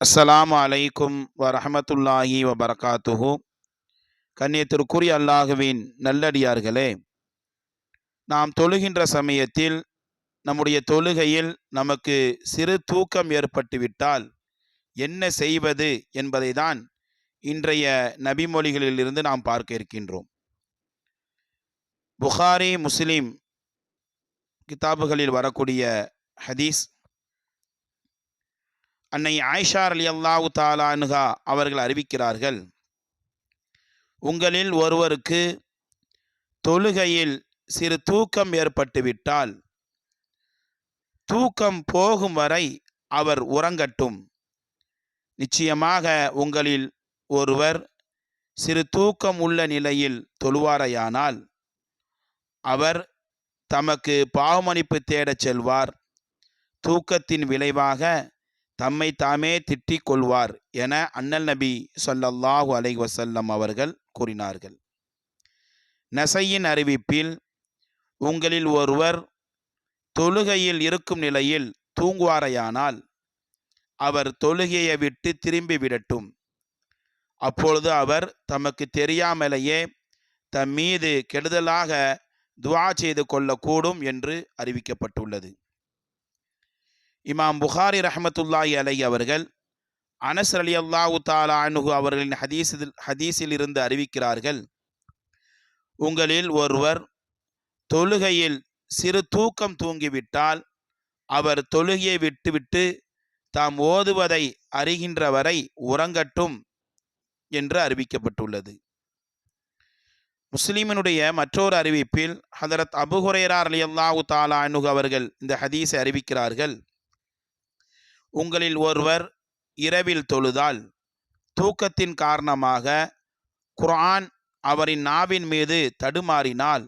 அஸ்ஸலாமு அலைக்கும் வரமத்துல்லாஹி வபரகாத்துஹு. கண்ணியத்திற்குரிய அல்லாஹுவின் நல்லடியார்களே நாம் தொழுகின்ற சமயத்தில் நம்முடைய தொழுகையில் நமக்கு சிறு தூக்கம் ஏற்பட்டுவிட்டால் என்ன செய்வது என்பதை தான் இன்றைய நபிமொழிகளிலிருந்து நாம் பார்க்க இருக்கின்றோம். புகாரி முஸ்லிம் கிதாபுகளில் வரக்கூடிய ஹதீஸ் அன்னை ஆயிஷார் அலி அல்லாஹு தாலானுகா அவர்கள் அறிவிக்கிறார்கள் உங்களில் ஒருவருக்கு தொழுகையில் சிறு தூக்கம் ஏற்பட்டுவிட்டால் தூக்கம் போகும் வரை அவர் உறங்கட்டும். நிச்சயமாக உங்களில் ஒருவர் சிறு தூக்கம் உள்ள நிலையில் தொழுவாரையானால் அவர் தமக்கு பாவமணிப்பு தேடச் செல்வார். தூக்கத்தின் விளைவாக தம்மை தாமே திட்டிக் கொள்வார் என அண்ணல் நபி சொல்லல்லாஹு அலை வசல்லம் அவர்கள் கூறினார்கள். நசையின் அறிவிப்பில் உங்களில் ஒருவர் தொழுகையில் இருக்கும் நிலையில் தூங்குவாரையானால் அவர் தொழுகையை விட்டு திரும்பி விடட்டும். அப்பொழுது அவர் தமக்கு தெரியாமலேயே தம் மீது கெடுதலாக துவா செய்து கொள்ளக்கூடும் என்று அறிவிக்கப்பட்டுள்ளது. இமாம் புகாரி ரஹமத்துல்லாஹி அலை அவர்கள் அனஸ் அலி அல்லாஹு தாலா அனுகு அவர்களின் ஹதீஸில் ஹதீஸில் இருந்து அறிவிக்கிறார்கள் உங்களில் ஒருவர் தொழுகையில் சிறு தூக்கம் தூங்கிவிட்டால் அவர் தொழுகையை விட்டுவிட்டு தாம் ஓதுவதை அறிகின்ற வரை உறங்கட்டும் என்று அறிவிக்கப்பட்டுள்ளது. முஸ்லீமினுடைய மற்றொரு அறிவிப்பில் ஹதரத் அபுஹுரேரா அலி அல்லாஹு தாலா அனுகு அவர்கள் இந்த ஹதீஸை அறிவிக்கிறார்கள். உங்களில் ஒருவர் இரவில் தொழுதால் தூக்கத்தின் காரணமாக குர்ஆன் அவரின் நாவின் மீது தடுமாறினால்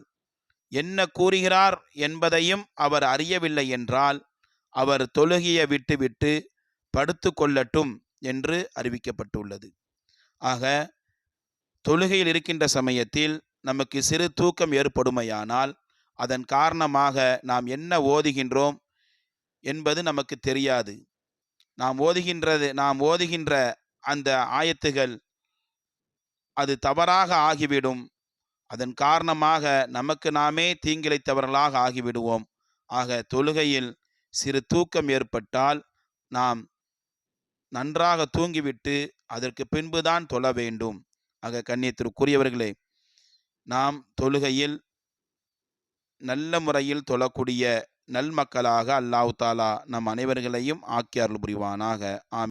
என்ன கூறுகிறார் என்பதையும் அவர் அறியவில்லை என்றால் அவர் தொழுகிய விட்டுவிட்டு படுத்து கொள்ளட்டும் என்று அறிவிக்கப்பட்டுள்ளது. ஆக தொழுகையில் இருக்கின்ற சமயத்தில் நமக்கு சிறு தூக்கம் ஏற்படுமையானால் அதன் காரணமாக நாம் என்ன ஓதுகின்றோம் என்பது நமக்கு தெரியாது. நாம் ஓதுகின்றது நாம் ஓதுகின்ற அந்த ஆயத்துகள் அது தவறாக ஆகிவிடும். அதன் காரணமாக நமக்கு நாமே தீங்கிழைத்தவர்களாக ஆகிவிடுவோம். ஆக தொழுகையில் சிறு தூக்கம் ஏற்பட்டால் நாம் நன்றாக தூங்கிவிட்டு அதற்கு பின்புதான் தொழ வேண்டும். ஆக கண்ணியத்திற்குரியவர்களே நாம் தொழுகையில் நல்ல முறையில் தொழக்கூடிய நல்மக்களாக அல்லாஹு தாலா நம் அனைவர்களையும் ஆக்கி அருள் புரிவானாக ஆம்